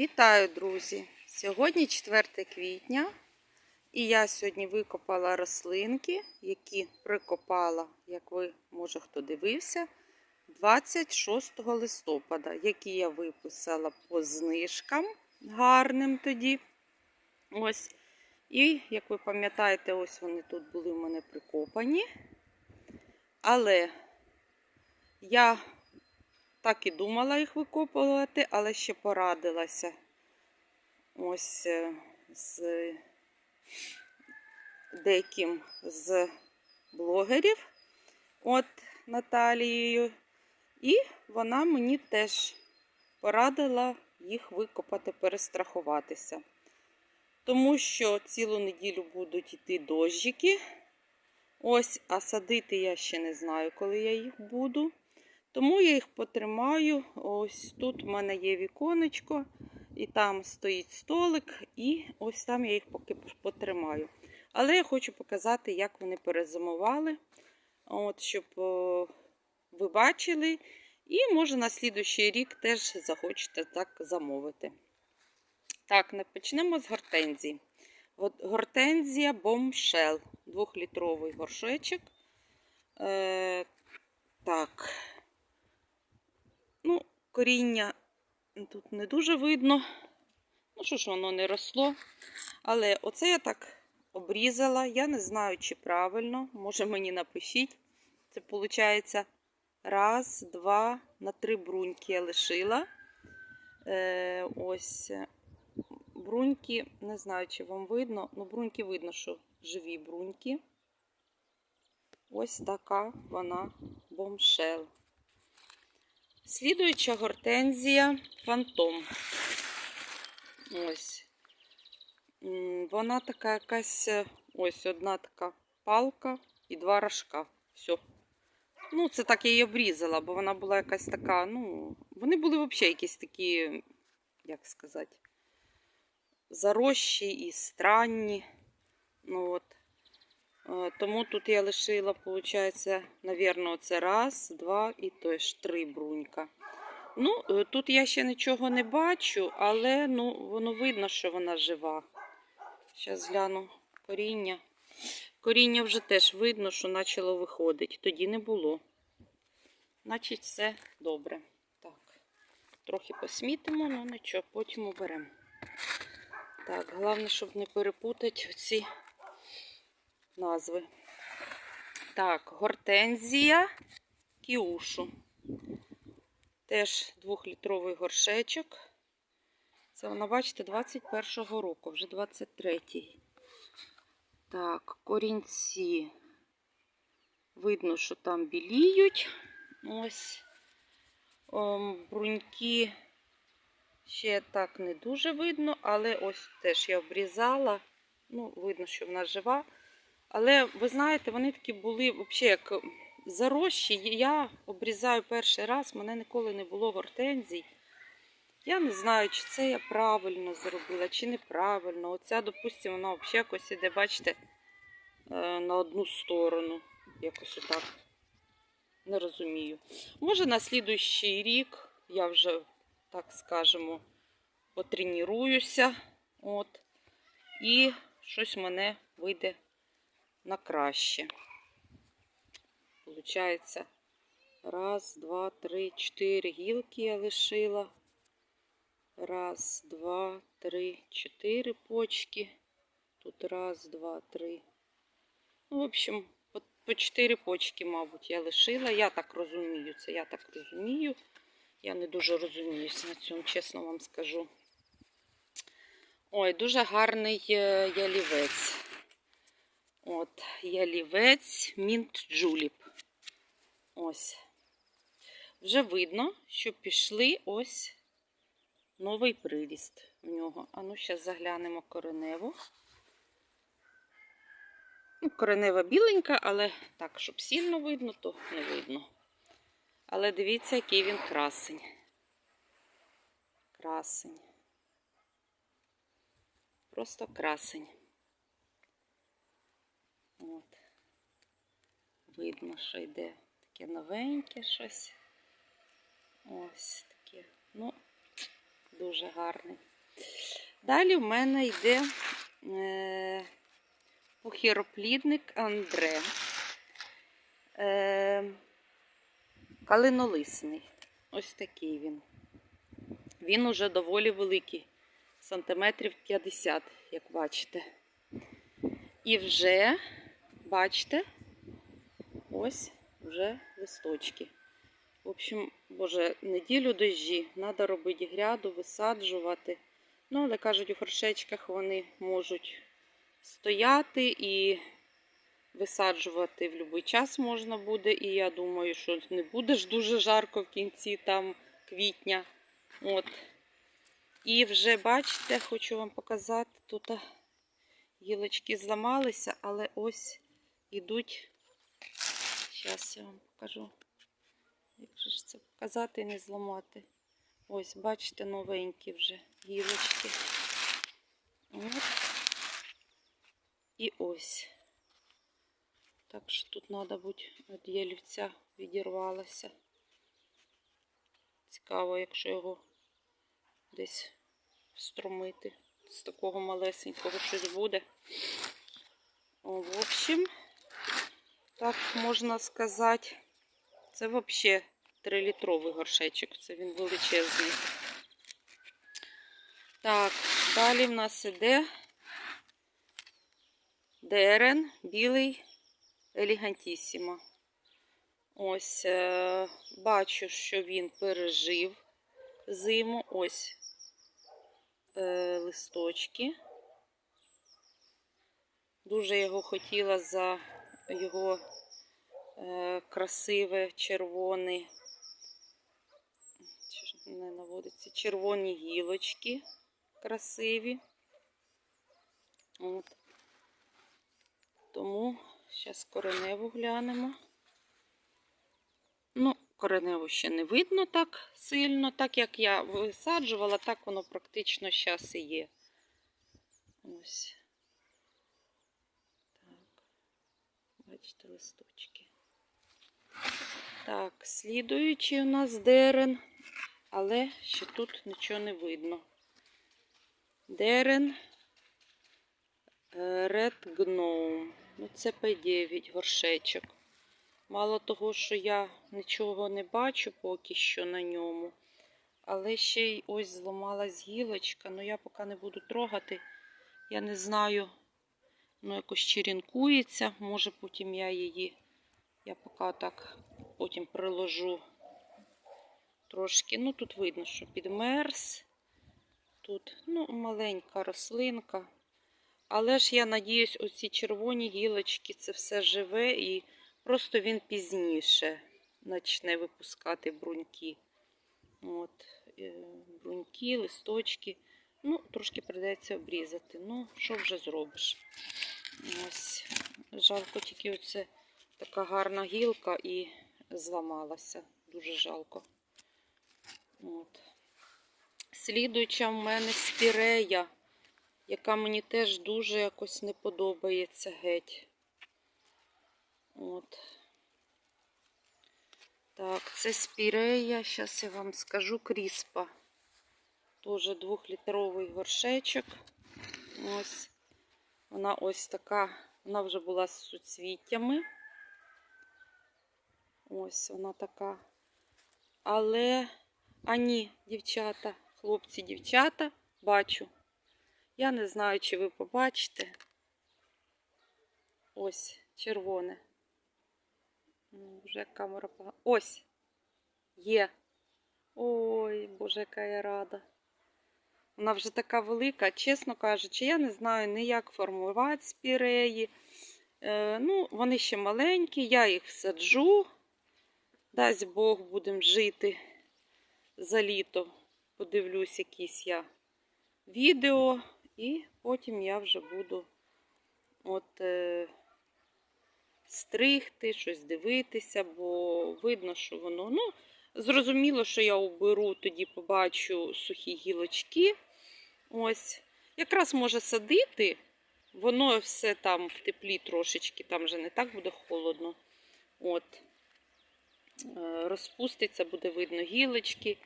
Вітаю, друзі! Сьогодні 4 квітня, і я сьогодні викопала рослинки, які прикопала, як ви, може, хто дивився, 26 листопада, які я виписала по знижкам гарним тоді. Ось. І, як ви пам'ятаєте, ось вони тут були в мене прикопані. Але я так і думала їх викопувати, але ще порадилася ось е, з деяким з блогерів, от Наталією. І вона мені теж порадила їх викопати, перестрахуватися. Тому що цілу неділю будуть йти дощики. Ось, а садити я ще не знаю, коли я їх буду. Тому я їх потримаю. Ось тут в мене є віконечко, і там стоїть столик, і ось там я їх поки потримаю. Але я хочу показати, як вони перезимували, от, щоб о, ви бачили. І, може, на слідуючий рік теж захочете так замовити. Так, почнемо з гортензії. Гортензія бомшел. Двохлітровий горшечок. Е, Так. Коріння тут не дуже видно. Ну, що ж, воно не росло. Але оце я так обрізала. Я не знаю, чи правильно. Може, мені напишіть. Це виходить раз, два, на три бруньки я лишила. Е, Ось бруньки, не знаю, чи вам видно. Ну, бруньки видно, що живі бруньки. Ось така вона бомшел. Слідуюча гортензія фантом. Ось. Вона така якась, ось одна така палка і два рожка. Все. Ну, це так я її обрізала, бо вона була якась така, ну, вони були взагалі якісь такі, як сказати, зарощі і странні. Ну, от. Тому тут я лишила, виходить, навірно, це раз, два і то ж три брунька. Ну, е, тут я ще нічого не бачу, але ну, воно видно, що вона жива. Зараз гляну коріння. Коріння вже теж видно, що почало виходити. Тоді не було. Значить, все добре. Так, трохи посмітимо, ну нічого, потім уберемо. Так, головне, щоб не перепутати ці назви. Так, гортензія кіушу. Теж двохлітровий горшечок. Це вона, бачите, 21-го року, вже 23-й. Так, корінці. Видно, що там біліють. Ось бруньки ще так не дуже видно, але ось теж я обрізала. Ну, видно, що вона жива. Але ви знаєте, вони такі були взагалі як зарощі. Я обрізаю перший раз, мене ніколи не було гортензій. Я не знаю, чи це я правильно зробила, чи неправильно. Оця, допустимо, вона взагалі якось іде, бачите, е, на одну сторону. Якось отак. Не розумію. Може, на слідуючий рік я вже, так скажемо, потренуюся. От, і щось мене вийде на краще. Получається, раз, два, три, чотири гілки я лишила. Раз, два, три, чотири почки. Тут раз, два, три. Ну, в общем, по, чотири почки, мабуть, я лишила. Я так розумію, це я так розумію. Я не дуже розуміюся на цьому, чесно вам скажу. Ой, дуже гарний е, ялівець. От, ялівець Мінт Джуліп. Ось. Вже видно, що пішли ось новий приріст в нього. А ну, зараз заглянемо кореневу. Ну, коренева біленька, але так, щоб сильно видно, то не видно. Але дивіться, який він красень. Красень. Просто красень. От. Видно, що йде таке новеньке щось. Ось таке. Ну, дуже гарний. Далі в мене йде е, похіроплідник Андре. Е, калинолисний. Ось такий він. Він уже доволі великий, сантиметрів 50, як бачите. І вже, бачите, ось вже листочки. В общем, боже, неділю дощі, треба робити гряду, висаджувати. Ну, але кажуть, у горшечках вони можуть стояти і висаджувати в будь-який час можна буде. І я думаю, що не буде ж дуже жарко в кінці там квітня. От. І вже бачите, хочу вам показати, тут гілочки зламалися, але ось ідуть. Зараз я вам покажу. Як же ж це показати не зламати? Ось, бачите, новенькі вже гілочки. От. І ось. Так що тут треба бути від ялівця відірвалося. Цікаво, якщо його десь струмити. З такого малесенького щось буде. В общем, так можна сказати, це взагалі 3-літровий горшечок. Це він величезний. Так, далі в нас іде дерен білий елегантісімо. Ось, е, бачу, що він пережив зиму. Ось е, листочки. Дуже його хотіла за його красиве червоне, не наводиться, червоні гілочки красиві. От. Тому зараз кореневу глянемо. Ну, кореневу ще не видно так сильно. Так як я висаджувала, так воно практично зараз і є. Ось. Так. Бачите, листочки. Так, слідуючий у нас дерен, але ще тут нічого не видно. Дерен е, Red Gnome. Ну, це П9 горшечок. Мало того, що я нічого не бачу поки що на ньому. Але ще й ось зламалась гілочка. Ну я поки не буду трогати. Я не знаю, ну якось черенкується. Може потім я її, я поки так потім приложу трошки. Ну тут видно, що підмерз. Тут ну, маленька рослинка. Але ж я надіюсь, оці червоні гілочки це все живе і просто він пізніше почне випускати бруньки. От, е, бруньки, листочки. Ну, трошки прийдеться обрізати. Ну, що вже зробиш? Ось, жалко, тільки оце така гарна гілка і зламалася. Дуже жалко. От. Слідуюча в мене спірея яка мені теж дуже якось не подобається геть. От. Так, це спірея, зараз я вам скажу кріспа. Теж двохлітровий горшечок. Ось. Вона ось така, вона вже була з суцвіттями. Ось вона така. Але, а ні, дівчата, хлопці, дівчата, бачу. Я не знаю, чи ви побачите. Ось, червоне. Ну, Вже камера погана. Ось! Є. Ой, боже, яка я рада. Вона вже така велика, чесно кажучи, я не знаю ні як формувати спіреї. Е, ну, Вони ще маленькі, я їх всаджу. Дасть Бог будемо жити за літо. Подивлюсь, якісь я відео. І потім я вже буду от е, стригти, щось дивитися, бо видно, що воно. Ну, зрозуміло, що я уберу, тоді побачу сухі гілочки. Ось. Якраз може садити, воно все там в теплі трошечки, там вже не так буде холодно. От. Е, розпуститься, буде видно гілочки.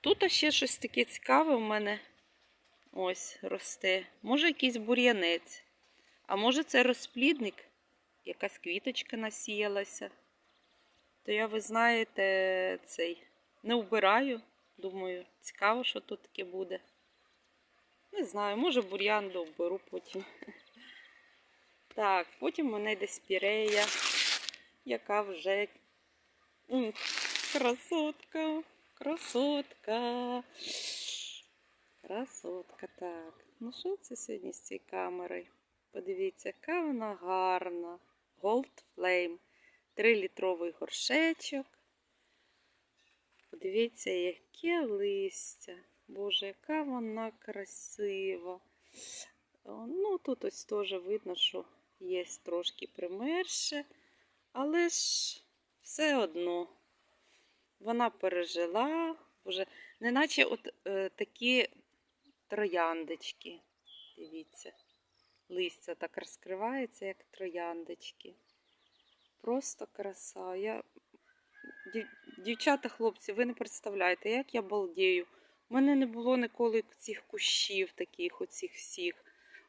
Тут ще щось таке цікаве в мене. Ось росте. Може, якийсь бур'янець. А може, це розплідник, якась квіточка насіялася. То я, ви знаєте, цей не вбираю. Думаю, цікаво, що тут таке буде. Не знаю, може бур'ян довберу потім. Так, потім мене йде спірея, яка вже красотка, красотка. Красотка, так. Ну що це сьогодні з цією камерою? Подивіться, яка вона гарна. Gold Flame. Трилітровий горшечок. Подивіться, яке листя. Боже, яка вона красива. Ну, тут ось теж видно, що є трошки примерше, але ж все одно вона пережила, Боже, неначе от е, такі трояндочки. Дивіться, листя так розкривається, як трояндочки. Просто краса. Я... Дів... Дівчата, хлопці, ви не представляєте, як я балдію. У мене не було ніколи цих кущів, таких оцих всіх.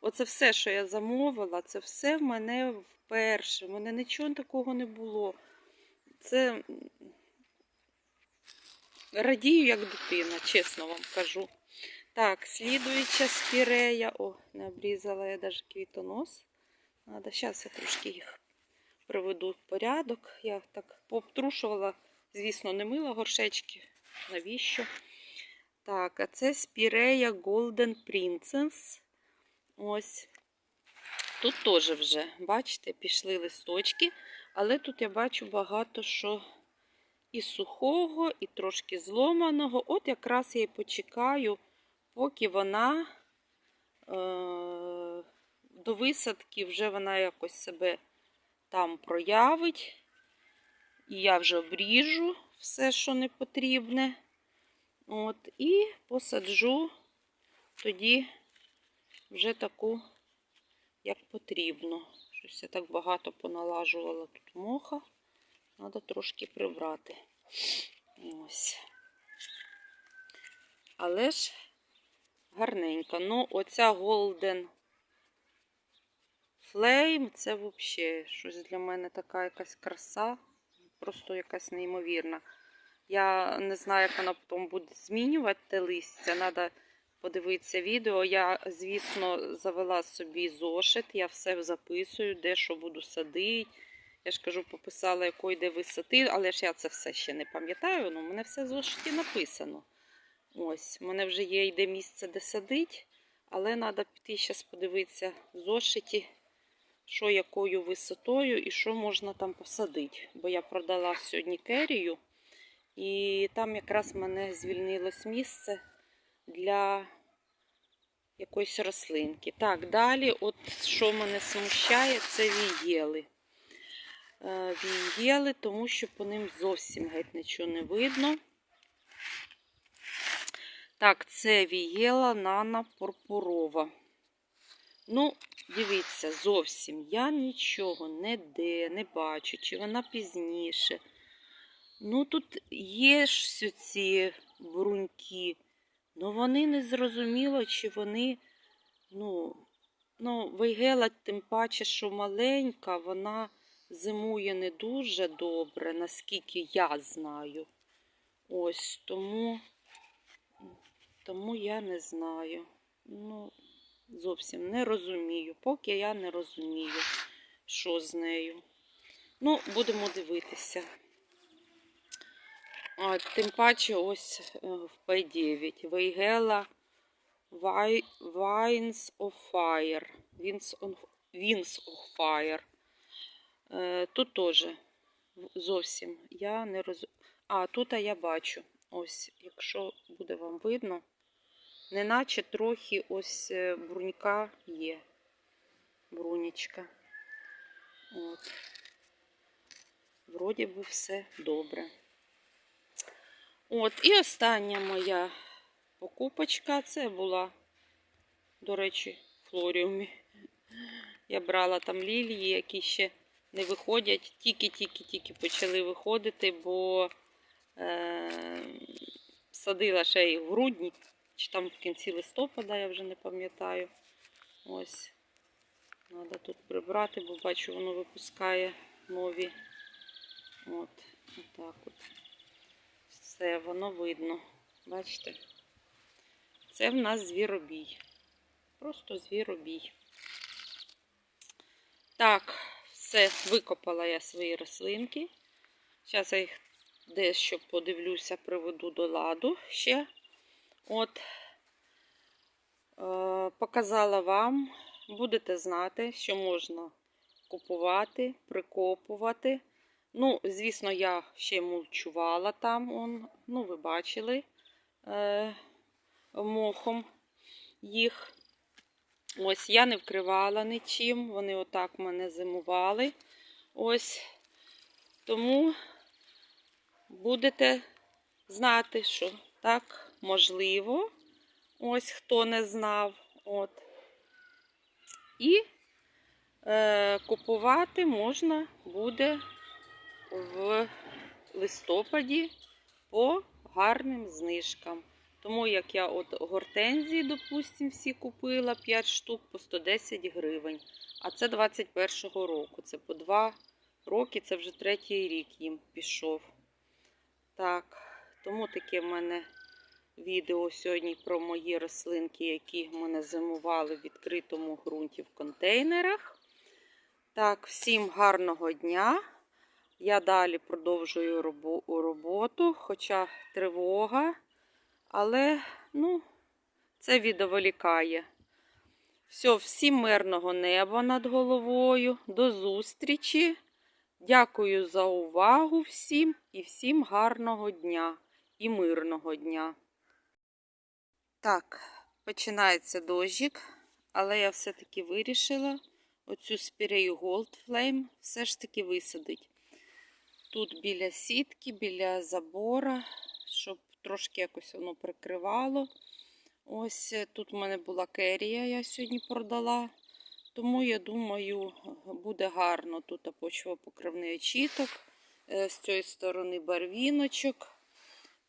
Оце все, що я замовила, це все в мене вперше. У мене нічого такого не було. Це радію, як дитина, чесно вам кажу. Так, слідуюча спірея. О, не обрізала я навіть квітонос. Надо, зараз я трошки їх приведу в порядок. Я так пообтрушувала, звісно, не мила горшечки. Навіщо? Так, а це спірея Golden Princess. Ось. Тут теж вже, бачите, пішли листочки, але тут я бачу багато що і сухого, і трошки зломаного. От якраз я і почекаю, поки вона е- до висадки вже вона якось себе там проявить. І я вже обріжу все, що не потрібне. От, і посаджу тоді вже таку, як потрібно. Щось я так багато поналажувала тут моха. Треба трошки прибрати. Ось. Але ж гарненько. Ну, оця Golden Flame, це взагалі щось для мене така якась краса. Просто якась неймовірна. Я не знаю, як вона потім буде змінювати листя. Треба подивитися відео. Я, звісно, завела собі зошит, я все записую, де що буду садити. Я ж кажу, пописала, якої де висоти, але ж я це все ще не пам'ятаю. Ну, у мене все в зошиті написано. Ось, у мене вже є йде місце, де садить, але треба піти зараз подивитися в зошиті, що якою висотою і що можна там посадити. Бо я продала сьогодні керію, і там якраз мене звільнилось місце для якоїсь рослинки. Так, далі, от що мене смущає, це вієли. Е, Вієли, тому що по ним зовсім геть нічого не видно. Так, це вієла Нана Пурпурова. Ну, дивіться, зовсім я нічого не де, не бачу, чи вона пізніше. Ну, тут є ж ці бруньки, але вони не зрозуміло, чи вони, ну, ну, вейгела, тим паче, що маленька, вона зимує не дуже добре, наскільки я знаю. Ось тому, тому я не знаю. Ну, зовсім не розумію. Поки я не розумію, що з нею. Ну, будемо дивитися. Тим паче ось е, в P9. Вейгела Vines of Fire. Wings on, Wings of Fire. Тут теж зовсім я не розумію. А, тут я бачу. Ось, якщо буде вам видно, неначе трохи ось е, брунька є. Брунічка. От. Вроді би все добре. От, і остання моя покупочка. Це була, до речі, флоріумі. Я брала там лілії, які ще не виходять, тільки-тільки-тільки почали виходити, бо е, садила ще їх в грудні. чи там в кінці листопада, я вже не пам'ятаю. Ось. Треба тут прибрати, бо бачу, воно випускає нові. От, отак от. Все, воно видно. Бачите? Це в нас звіробій. Просто звіробій. Так, все, викопала я свої рослинки. Зараз я їх дещо подивлюся, приведу до ладу ще. От, е, показала вам, будете знати, що можна купувати, прикопувати. Ну, звісно, я ще мульчувала там, он, ну, ви бачили, е, мохом їх. Ось я не вкривала нічим, вони отак мене зимували. Ось тому будете знати, що так можливо. Ось хто не знав. От. І е, купувати можна буде в листопаді по гарним знижкам. Тому як я от гортензії, допустим, всі купила 5 штук по 110 гривень. А це 21-го року. Це по 2 роки, це вже третій рік їм пішов. Так, тому таке в мене відео сьогодні про мої рослинки, які в мене зимували в відкритому ґрунті в контейнерах. Так, всім гарного дня. Я далі продовжую роботу, хоча тривога. Але, ну, це відволікає. Все, всім мирного неба над головою. До зустрічі. Дякую за увагу всім і всім гарного дня і мирного дня. Так, починається дощик, але я все-таки вирішила оцю спірею Gold Flame все ж таки висадить. Тут біля сітки, біля забора, щоб трошки якось воно прикривало. Ось е, тут в мене була керія, я сьогодні продала. Тому, я думаю, буде гарно тут почвопокривний очіток. Е, З цієї сторони барвіночок.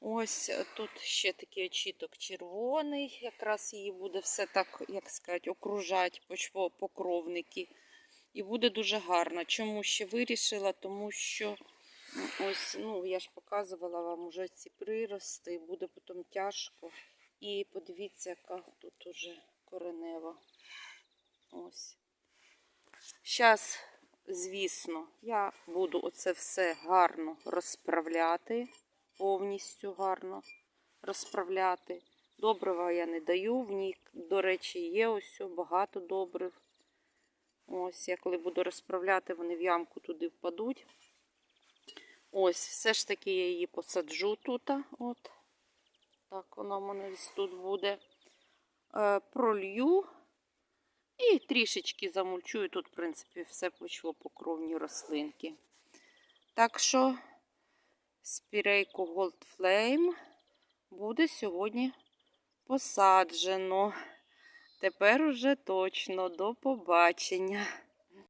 Ось е, тут ще такий очіток червоний. Якраз її буде все так, як сказати, окружати почвопокровники. І буде дуже гарно. Чому ще вирішила? Тому що ось, ну, я ж показувала вам уже ці прирости, буде потім тяжко. І подивіться, яка тут уже коренева. Ось. Зараз, звісно, я буду оце все гарно розправляти, повністю гарно розправляти. Добрива я не даю, в ній, до речі, є ось багато добрив. Ось, я коли буду розправляти, вони в ямку туди впадуть. Ось, все ж таки я її посаджу тут. От. Так, вона в мене тут буде. Е, пролью і трішечки замульчую. Тут, в принципі, все почало покровні рослинки. Так що спірейку Gold Flame буде сьогодні посаджено. Тепер уже точно до побачення.